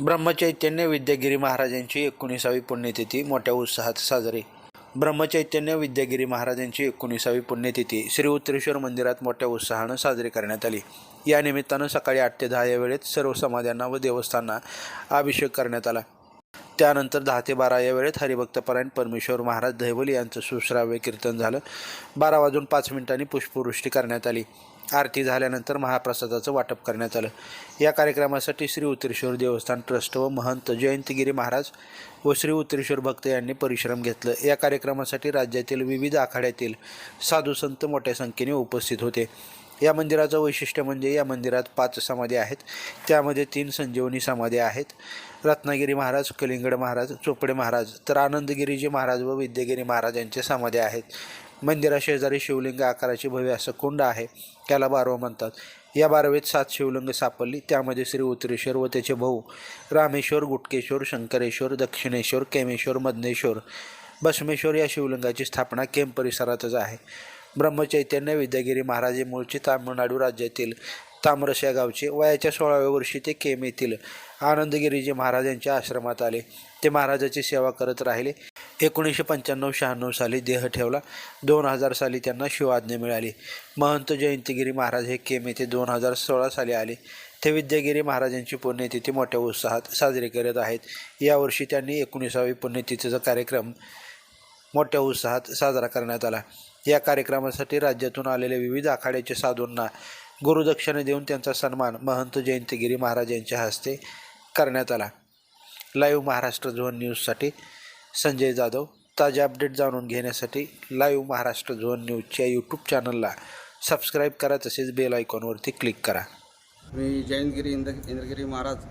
ब्रह्मचैतन्य विद्यागिरी महाराजांची एकोणीसावी पुण्यतिथी मोठ्या उत्साहात साजरी. ब्रह्मचैतन्य विद्यागिरी महाराजांची एकोणीसावी पुण्यतिथी श्री उत्तरेश्वर मंदिरात मोठ्या उत्साहानं साजरी करण्यात आली. या निमित्तानं सकाळी आठ ते दहा या वेळेत सर्व समाध्यांना व देवस्थांना अभिषेक करण्यात आला. त्यानंतर दहा ते बारा या वेळेत हरिभक्तपरायण परमेश्वर महाराज दहिवली यांचं सुश्राव्य कीर्तन झालं. बारा वाजून पाच मिनिटांनी पुष्पवृष्टी करण्यात आली. आरती झाल्यानंतर महाप्रसादाचं वाटप करण्यात आलं. या कार्यक्रमासाठी श्री उत्तरेश्वर देवस्थान ट्रस्ट व महंत जयंतगिरी महाराज व श्री उत्तरेश्वर भक्त यांनी परिश्रम घेतलं. या कार्यक्रमासाठी राज्यातील विविध आखाड्यातील साधू संत मोठ्या संख्येने उपस्थित होते. या मंदिराचं वैशिष्ट्य म्हणजे या मंदिरात पाच समाधी आहेत. त्यामध्ये तीन संजीवनी समाधी आहेत. रत्नागिरी महाराज कलिंगड महाराज चोपडे महाराज तर आनंदगिरीजी महाराज व विद्यागिरी महाराज यांच्या समाधी आहेत. मंदिराशेजारी शिवलिंग आकाराची भव्य असं कुंड आहे. त्याला बारवं म्हणतात. या बारवेत सात शिवलिंग सापडली. त्यामध्ये श्री उत्तरेश्वर व त्याचे भाऊ रामेश्वर गुटकेश्वर शंकरेश्वर दक्षिणेश्वर केमेश्वर मदनेश्वर भस्मेश्वर या शिवलिंगाची स्थापना केम परिसरातच आहे. ब्रह्मचैतन्य विद्यागिरी महाराज हे मूळचे तामिळनाडू राज्यातील तामरस या गावचे वयाच्या सोळाव्या वर्षी ते केम येथील आनंदगिरीजी महाराज यांच्या आश्रमात आले. ते महाराजाची सेवा करत राहिले. एकोणीसशे पंच्याण्णव शहाण्णव साली देह ठेवला. दोन हजार साली त्यांना शिवाज्ञा मिळाली. महंत जयंतीगिरी महाराज हे केम येथे दोन हजार सोळा साली आले. ते विद्यागिरी महाराजांची पुण्यतिथी मोठ्या उत्साहात साजरी करत आहेत. यावर्षी त्यांनी एकोणीसावी पुण्यतिथीचा कार्यक्रम मोठ्या उत्साहात साजरा करण्यात आला. या कार्यक्रमासाठी राज्यातून आलेल्या विविध आखाड्याच्या साधूंना गुरुदक्षिणे देऊन त्यांचा सन्मान महंत जयंतगिरी महाराज यांच्या हस्ते करण्यात आला. लाईव्ह महाराष्ट्र झोन न्यूजसाठी संजय जाधव. ताजे अपडेट जाणून घेण्यासाठी लाईव्ह महाराष्ट्र झोन न्यूजच्या यूट्यूब चॅनलला सबस्क्राईब करा तसेच बेल आयकॉनवरती क्लिक करा. मी जयंतगिरी इंद्र इंद्रगिरी महाराज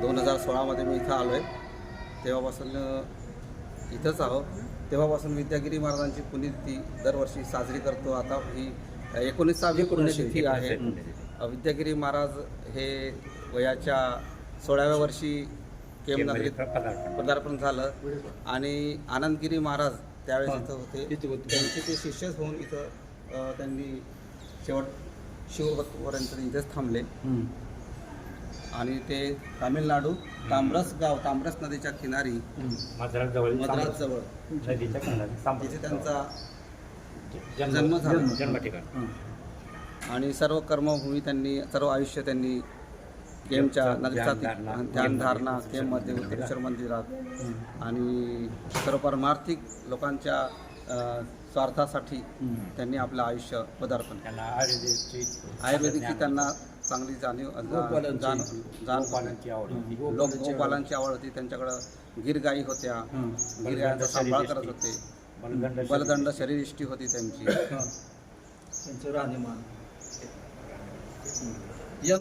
दोन हजार सोळामध्ये मी इथं आलो आहे तेव्हापासून इथंच आहो तेव्हापासून विद्यागिरी महाराजांची पुण्यतिथी दरवर्षी साजरी करतो. आता ही एकोणीसावी पुण्यतिथी आहे. विद्यागिरी महाराज हे वयाच्या सोळाव्या वर्षी केम नगरीत पदार्पण झालं. आणि आनंदगिरी महाराज त्यावेळेस इथं होते. त्यांचे ते शिष्यच होऊन इथं त्यांनी शेवट शिवभक्तपर्यंत इथेच थांबले. आणि ते तामिळनाडू तामरस गाव तामरस नदीच्या किनारी मद्रास जवळ मद्रास जवळ नदीच्या किनारी तिथे त्यांचा जन्म झाला. जन्म ठिकाण. आणि सर्व कर्मभूमी त्यांनी सर्व आयुष्य त्यांनी केमच्या ध्यानधारणा, ध्यानधारणा केममध्ये उत्तरेश्वर मंदिरात. आणि सर्व परमार्थिक लोकांच्या स्वार्थासाठी त्यांनी आपलं आयुष्य पदार्पण केलं. आयुर्वेदिकची आयुर्वेदिकची त्यांना चांगली जाणीव जाण आवड लोक गोपालांची आवड. होती. त्यांच्याकडं गिरगाई होत्या. गिरगायांचा सांभाळ करत होते. बलदंड बलदंड शरीरिष्टी होती त्यांची. त्यांचं राहणीमान.